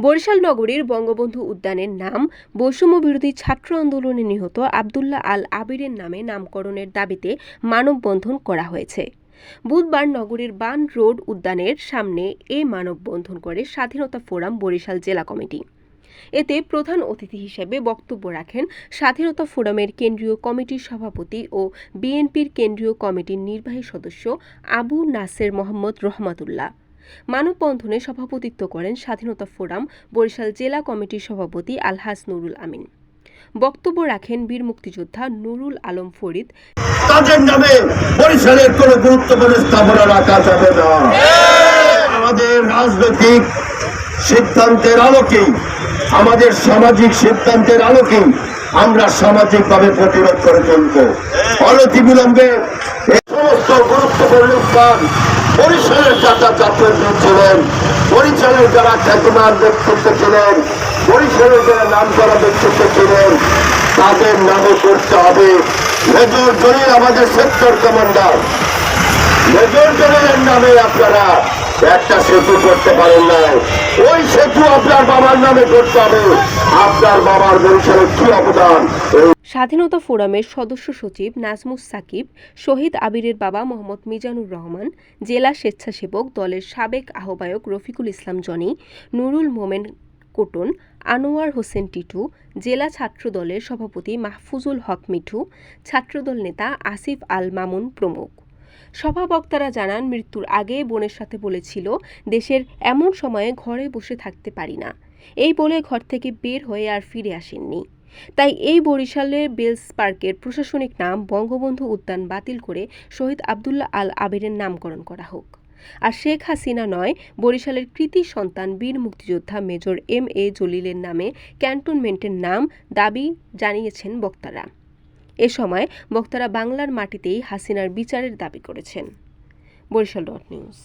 বরিশাল নগরীর বঙ্গবন্ধু উদ্যানের নাম বৈষম্য বিরোধী ছাত্র আন্দোলনে নিহত আবদুল্লাহ আল আবিরের নামে নামকরণের দাবিতে মানববন্ধন করা হয়েছে। বুধবার নগরীর বান রোড উদ্যানের সামনে এ মানববন্ধন করে স্বাধীনতা ফোরাম বরিশাল জেলা কমিটি। এতে প্রধান অতিথি হিসেবে বক্তব্য রাখেন স্বাধীনতা ফোরামের কেন্দ্রীয় কমিটির সভাপতি ও বিএনপির কেন্দ্রীয় কমিটির নির্বাহী সদস্য আবু নাসের মোহাম্মদ রহমাতুল্লাহ। মানববন্ধনে সভাপতিত্ব করেন স্বাধীনতা ফোরাম বরিশাল জেলা কমিটির সভাপতি আলহাজ নুরুল আমিন। বক্তব্য রাখেন বীর মুক্তিযোদ্ধা নুরুল আলম ফরিদ। তাদের নামে বরিশালের কোন গুরুত্বপূর্ণ স্থাপনা রাখা যাবে না। আমাদের রাজনৈতিক সিদ্ধান্তের আলোকে আমাদের সামাজিক সিদ্ধান্তের আলোকে আমরা সামাজিকভাবে প্রতিরোধ করে চলব। অনতি বিলম্বে এই সমস্ত গুরুত্বপূর্ণ স্থান যারা ব্যক্তিত্ব ছিলেন যারা নাম করা ব্যক্তিত্ব ছিলেন, তাদের নামে করতে হবে মেজর জলিল আমাদের সেক্টর কমান্ডার মেজর জলিলের নামে আপনারা একটা সেতু করতে পারেন না ওই সেতু আপনার বাবার নামে করতে হবে। আপনার বাবার বরিশালের কি অবদান? স্বাধীনতা ফোরামের সদস্য সচিব নাজমুস সাকিব, শহীদ আবিরের বাবা মোহাম্মদ মিজানুর রহমান, জেলা স্বেচ্ছাসেবক দলের সাবেক আহ্বায়ক রফিকুল ইসলাম জনি, নুরুল মোমেন কোটন, আনোয়ার হোসেন টিটু, জেলা ছাত্র দলের সভাপতি মাহফুজুল হক মিঠু, ছাত্রদল নেতা আসিফ আল মামুন প্রমুখ। সভা বক্তারা জানান, মৃত্যুর আগে বোনের সাথে বলেছিল, দেশের এমন সময়ে ঘরে বসে থাকতে পারি না। এই বলে ঘর থেকে বের হয়ে আর ফিরে আসেননি। তাই এই বরিশালের বেলস পার্কের প্রশাসনিক নাম বঙ্গবন্ধু উদ্যান বাতিল করে শহীদ আবদুল্লাহ আল আবিরের নামকরণ করা হোক। আর শেখ হাসিনা নয়, বরিশালের কৃতি সন্তান বীর মুক্তিযোদ্ধা মেজর এম এ জলিলের নামে ক্যান্টনমেন্টের নাম দাবি জানিয়েছেন বক্তারা। এ সময় বক্তারা বাংলার মাটিতেই হাসিনার বিচারের দাবি করেছেন। Barishal dot news.